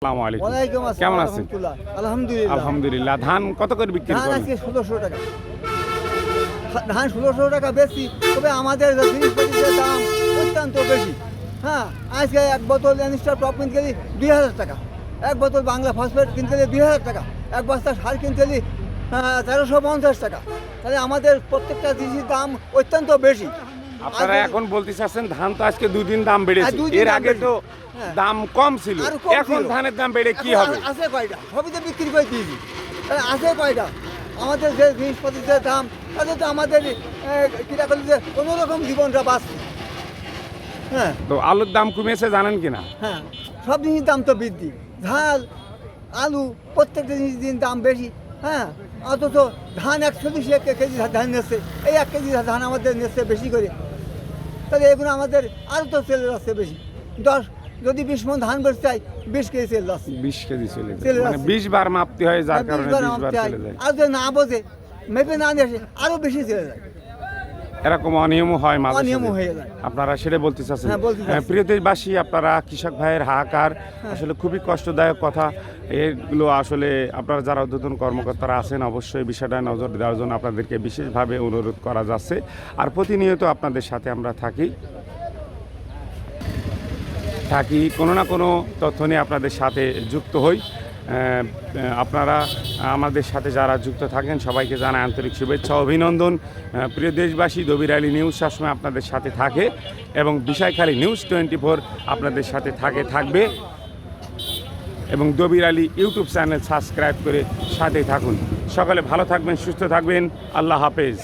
আসসালামু আলাইকুম। কেমন আছেন? আলহামদুলিল্লাহ। আলহামদুলিল্লাহ। ধান কত করে বিক্রি করেন? আজকে টাকা। ধান টাকা বেশি তবে আমাদের জিনিসপত্রের দাম অত্যন্ত বেশি। হ্যাঁ আজকে এক বোতল অ্যানিস্টার টপ কিনতে গেলি দুই হাজার টাকা। এক বোতল বাংলা ফসফেট কিনতে গেলে দুই হাজার টাকা। এক বস্তা সার কিনতে গেলি তেরোশো পঞ্চাশ টাকা। তাহলে আমাদের প্রত্যেকটা জিনিসের দাম অত্যন্ত বেশি। আপনারা এখন বলতে চাচ্ছেন ধান তো আজকে দুই দিন দাম বেড়েছে। এর আগে তো হ্যাঁ। দাম কম ছিল। এখন ধানের দাম বেড়ে কি হবে? আছে কয়টা? সবই তো বিক্রি করে দিয়েছি। তাহলে আছে কয়টা? আমাদের যে জিনিসপত্রের যে দাম তাতে তো আমাদের কিনা করলে যে কোনো রকম জীবনটা বাঁচছে হ্যাঁ। তো আলুর দাম কমেছে জানেন কিনা হ্যাঁ। সব জিনিসের দাম তো বৃদ্ধি। ঝাল আলু প্রত্যেকটা জিনিস দিন দাম বেশি। হ্যাঁ। অথচ ধান একশো দুশো এক কেজি ধান নিচ্ছে। এই এক কেজি ধান আমাদের নিচ্ছে বেশি করে। তাহলে এখন আমাদের আরও তো সেল যাচ্ছে বেশি। দশ যদি বিশ মন ধান বেশ চাই বিশ কেজি সেল যাচ্ছে বিশ কেজি চলে মানে বিশ বার মাপতে হয় যার কারণে হয়। আর যদি না বোঝে মেপে না নিয়ে আসে আরও বেশি চলে যায় এরকম অনিয়মও হয় মাঝে হয়ে যায়। আপনারা সেটা বলতে চাচ্ছেন হ্যাঁ, বলতে চাচ্ছি। হ্যাঁ, প্রিয় দেশবাসী আপনারা কৃষক ভাইয়ের হাহাকার। আসলে খুবই কষ্টদায়ক কথা এগুলো আসলে আপনারা যারা উদ্বোধন কর্মকর্তারা আছেন অবশ্যই বিষয়টা নজর দেওয়ার জন্য আপনাদেরকে বিশেষভাবে অনুরোধ করা যাচ্ছে আর প্রতিনিয়ত আপনাদের সাথে আমরা থাকি থাকি কোনো না কোনো তথ্য নিয়ে আপনাদের সাথে যুক্ত হই আপনারা আমাদের সাথে যারা যুক্ত থাকেন, সবাইকে জানাই আন্তরিক শুভেচ্ছা, অভিনন্দন। প্রিয় দেশবাসী, দবির আলী নিউজ সবসময় আপনাদের সাথে থাকে এবং বিষয়খালী নিউজ টোয়েন্টি ফোর আপনাদের সাথে থাকে, থাকবে। এবং Dabir Ali YouTube channel subscribe করে সাথে থাকুন। সকালে ভালো থাকবেন, সুস্থ থাকবেন। আল্লাহ হাফেজ।